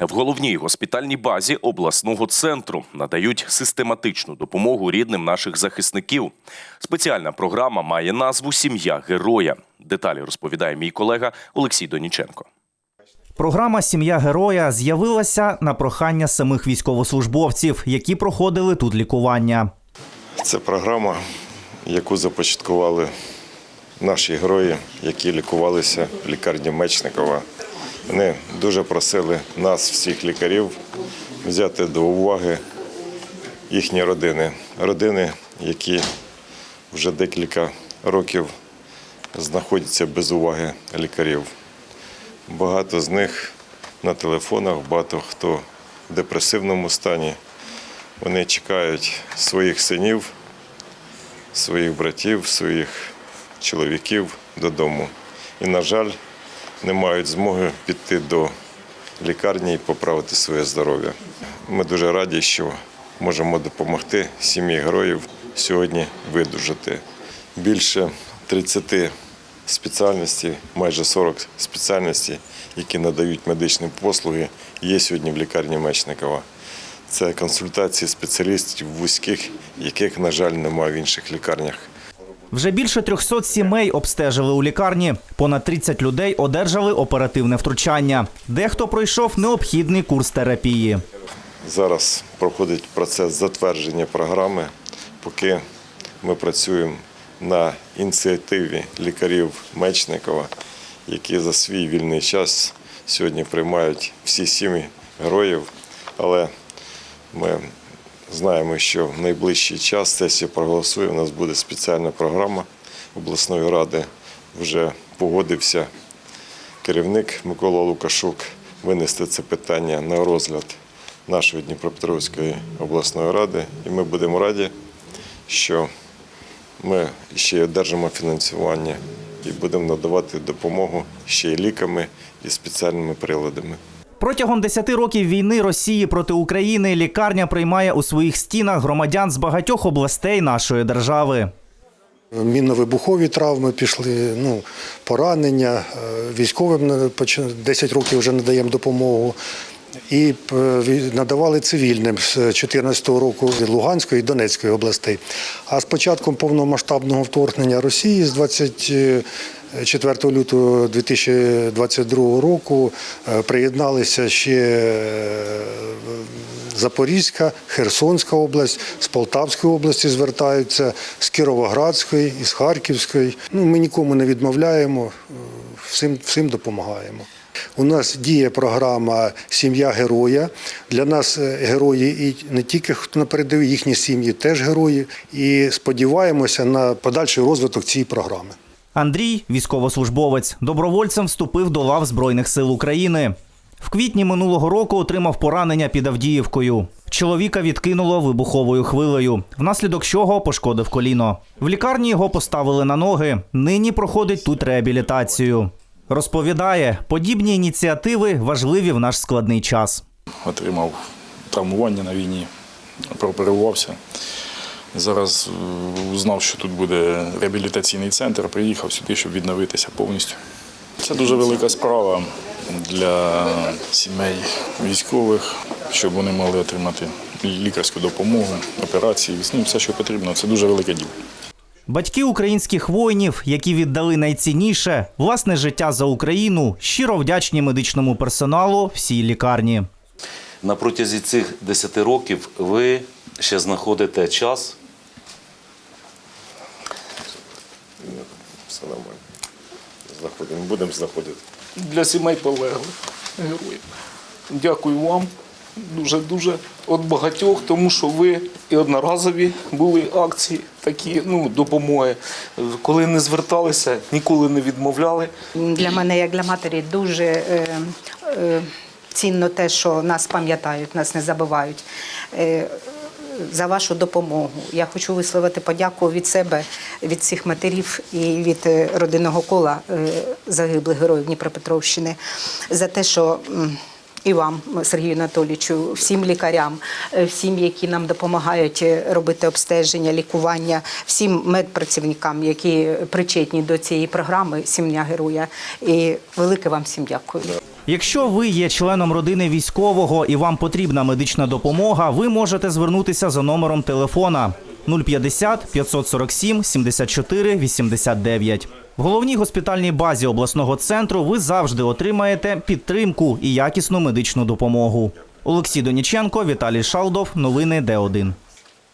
В головній госпітальній базі обласного центру надають систематичну допомогу рідним наших захисників. Спеціальна програма має назву Сім'я героя. Деталі розповідає мій колега Олексій Доніченко. Програма Сім'я героя з'явилася на прохання самих військовослужбовців, які проходили тут лікування. Це програма, яку започаткували наші герої, які лікувалися в лікарні Мечникова. Вони дуже просили нас, всіх лікарів, взяти до уваги їхні родини. Родини, які вже декілька років знаходяться без уваги лікарів. Багато з них на телефонах, багато хто в депресивному стані. Вони чекають своїх синів, своїх братів, своїх чоловіків додому. І, на жаль, не мають змоги піти до лікарні і поправити своє здоров'я. Ми дуже раді, що можемо допомогти сім'ї героїв сьогодні видужати. Більше 30 спеціальностей, майже 40 спеціальностей, які надають медичні послуги, є сьогодні в лікарні Мечникова. Це консультації спеціалістів вузьких, яких, на жаль, немає в інших лікарнях. Вже більше 300 сімей обстежили у лікарні. Понад 30 людей одержали оперативне втручання. Дехто пройшов необхідний курс терапії. Зараз проходить процес затвердження програми, поки ми працюємо на ініціативі лікарів Мечникова, які за свій вільний час сьогодні приймають всі сім'ї героїв. Але ми знаємо, що в найближчий час сесія проголосує. У нас буде спеціальна програма обласної ради. Вже погодився керівник Микола Лукашук винести це питання на розгляд нашої Дніпропетровської обласної ради. І ми будемо раді, що ми ще й одержимо фінансування і будемо надавати допомогу ще й ліками і спеціальними приладами. Протягом 10 років війни Росії проти України лікарня приймає у своїх стінах громадян з багатьох областей нашої держави. Мінно-вибухові травми пішли, ну, поранення. Е, Військовим 10 років вже надаємо допомогу. І е, надавали цивільним з 2014 року Луганської і Донецької областей. А з початком повномасштабного вторгнення Росії з 24 лютого 2022 року е, приєдналися ще е, Запорізька, Херсонська область, з Полтавської області звертаються, з Кіровоградської, із Харківської. Ну, ми нікому не відмовляємо, е, всім, всім допомагаємо. У нас діє програма Сім'я героя. Для нас герої і не тільки хто на передовій, їхні сім'ї теж герої. І сподіваємося на подальший розвиток цієї програми. Андрій, військовослужбовець, добровольцем вступив до лав Збройних сил України. В квітні минулого року отримав поранення під Авдіївкою. Чоловіка відкинуло вибуховою хвилею, внаслідок чого пошкодив коліно. В лікарні його поставили на ноги. Нині проходить тут реабілітацію. Розповідає, подібні ініціативи важливі в наш складний час. отримав травмування на війні, прооперувався. Зараз е, узнав, що тут буде реабілітаційний центр, приїхав сюди, щоб відновитися повністю. Це дуже велика справа для сімей військових, щоб вони могли отримати лікарську допомогу, операції, ну, все, що потрібно. Це дуже велике діло. Батьки українських воїнів, які віддали найцінніше власне життя за Україну, щиро вдячні медичному персоналу всій лікарні. На протязі цих 10 років ви ще знаходите час Все нормально. Знаходимо, будемо знаходити. для сімей полеглих героїв. Дякую вам дуже-дуже від багатьох, тому що ви і одноразові були акції, такі ну, допомоги. Коли не зверталися, ніколи не відмовляли. Для мене, як для матері, дуже е, е, цінно те, що нас пам'ятають, нас не забувають. Е, за вашу допомогу. Я хочу висловити подяку від себе, від всіх матерів і від е, родинного кола е, загиблих героїв Дніпропетровщини за те, що і вам, Сергію Анатолійовичу, всім лікарям, е, всім, які нам допомагають робити обстеження, лікування, всім медпрацівникам, які причетні до цієї програми Сім'я героя. І велике вам всім дякую. Якщо ви є членом родини військового і вам потрібна медична допомога, ви можете звернутися за номером телефона 050 547 74 89. В головній госпітальній базі обласного центру ви завжди отримаєте підтримку і якісну медичну допомогу. Олексій Доніченко, Віталій Шалдов. Новини Д1.